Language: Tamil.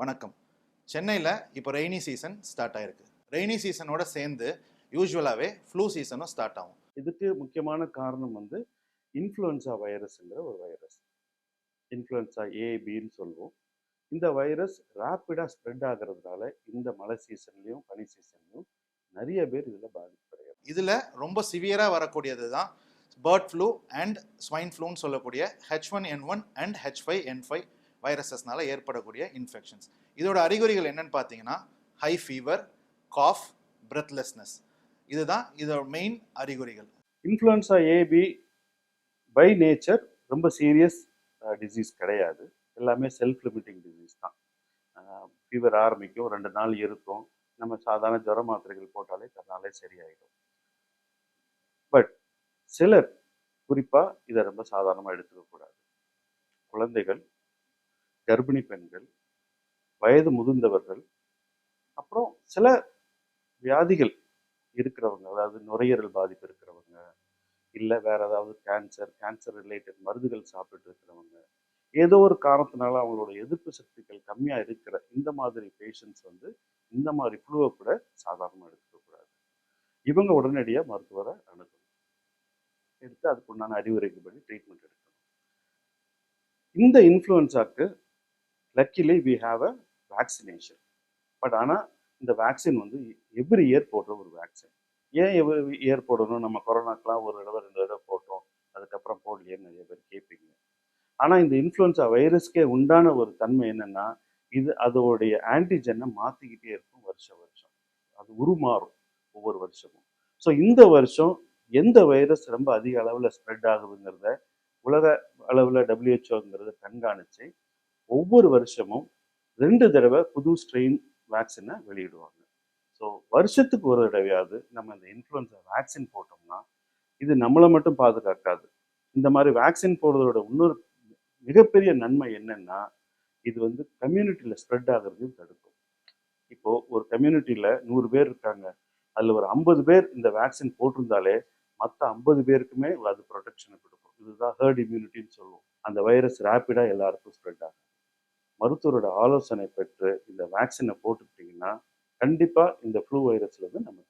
வணக்கம். சென்னையில் இப்போ ரெய்னி சீசன் ஸ்டார்ட் ஆயிருக்கு. ரெய்னி சீசனோட சேர்ந்து யூஸ்வலாகவே ஃப்ளூ சீசனும் ஸ்டார்ட் ஆகும். இதுக்கு முக்கியமான காரணம் வந்து இன்ஃப்ளூயன்சா வைரஸ்ங்கிற ஒரு வைரஸ். இன்ஃப்ளூயன்சா ஏபின்னு சொல்லுவோம். இந்த வைரஸ் ரேப்பிடாக ஸ்ப்ரெட் ஆகிறதுனால இந்த மழை சீசன்லேயும் பனி சீசன்லையும் நிறைய பேர் இதில் பாதிப்படைகிறாங்க இதில் ரொம்ப சிவியராக வரக்கூடியது தான் பேர்ட் ஃப்ளூ அண்ட் ஸ்வைன் ஃப்ளூன்னு சொல்லக்கூடிய H one N one and H five N five வைரஸஸ்னால ஏற்படக்கூடிய இன்ஃபெக்ஷன்ஸ் இதோட அறிகுறிகள் என்னன்னு பார்த்தீங்கன்னா ஹை ஃபீவர் காஃப் பிரெத்லெஸ்னஸ் இதுதான் இதோட மெயின் அறிகுறிகள். இன்ஃப்ளூயன்சா ஏபி பை நேச்சர் ரொம்ப சீரியஸ் டிசீஸ் கிடையாது. எல்லாமே செல்ஃப் லிமிட்டிங் டிசீஸ் தான் ஃபீவர் ஆரம்பிக்கும் ரெண்டு நாள் இருக்கும். நம்ம சாதாரண ஜுர மாத்திரைகள் போட்டாலே தன்னாலே சரியாயிடும். பட் சிலர் குறிப்பாக இதை ரொம்ப சாதாரணமாக எடுத்துக்கக்கூடாது. குழந்தைகள் கர்ப்பிணி பெண்கள் வயது முதிர்ந்தவர்கள் அப்புறம் சில வியாதிகள் இருக்கிறவங்க அதாவது நுரையீரல் பாதிப்பு இருக்கிறவங்க இல்லை வேற ஏதாவது கேன்சர் கேன்சர் ரிலேட்டட் மருந்துகள் சாப்பிட்டு இருக்கிறவங்க ஏதோ ஒரு காரணத்தினால அவங்களோட எதிர்ப்பு சக்திகள் கம்மியாக இருக்கிற இந்த மாதிரி பேஷண்ட்ஸ் வந்து இந்த மாதிரி ஃப்ளூவை கூட சாதாரணமாக எடுத்துக்கக்கூடாது இவங்க உடனடியாக மருத்துவரை அணுகணும். எடுத்து அதுக்குண்டான பண்ணி ட்ரீட்மெண்ட் எடுக்கணும். இந்த இன்ஃப்ளூயன்ஸாக்கு luckily we have a vaccination but ஆனால் இந்த வேக்சின் வந்து எவ்ரி இயர் போடுற ஒரு வேக்சின் ஏன் எவ்ரி இயர் போடணும்? நம்ம கொரோனாக்கெலாம் ஒரு தடவை ரெண்டு தடவை போட்டோம். அதுக்கப்புறம் போடலையேன்னு நிறைய பேர் கேட்பீங்க. ஆனால் இந்த இன்ஃப்ளூயன்ஸா வைரஸ்க்கே உண்டான ஒரு தன்மை என்னென்னா இது அதோடைய ஆன்டிஜனை மாற்றிக்கிட்டே இருக்கும் வருஷம் வருஷம். அது உருமாறும் ஒவ்வொரு வருஷமும். ஸோ இந்த வருஷம் எந்த வைரஸ் ரொம்ப அதிக அளவில் ஸ்ப்ரெட் ஆகுதுங்கிறத உலக அளவில் டபிள்யூஹெச்ஓங்கிறத கண்காணித்து ஒவ்வொரு வருஷமும் ரெண்டு தடவை புது ஸ்ட்ரெயின் வேக்சினை வெளியிடுவாங்க. ஸோ வருஷத்துக்கு ஒரு தடவையாவது நம்ம இந்த இன்ஃப்ளூயன்ஸா வேக்சின் போட்டோம்னா இது நம்மளை மட்டும் பாதுகாக்காது. இந்த மாதிரி வேக்சின் போடுறதோட இன்னொரு மிகப்பெரிய நன்மை என்னன்னா இது வந்து கம்யூனிட்டியில் ஸ்ப்ரெட் ஆகிறதையும் தடுக்கும். இப்போ ஒரு கம்யூனிட்டியில் நூறு பேர் இருக்காங்க. அதில் ஒரு ஐம்பது பேர் இந்த வேக்சின் போட்டிருந்தாலே மற்ற ஐம்பது பேருக்குமே அது ப்ரொடெக்ஷனை கொடுக்கும். இதுதான் ஹேர்ட் இம்யூனிட்டின்னு சொல்லுவோம். அந்த வைரஸ் ரேப்பிடாக எல்லாருக்கும் ஸ்ப்ரெட் ஆகும். மருத்துவரோட ஆலோசனை பெற்று இந்த வேக்சினை போட்டுக்கிட்டிங்கன்னா கண்டிப்பாக இந்த ஃப்ளூ வைரஸ்லேருந்து நம்ம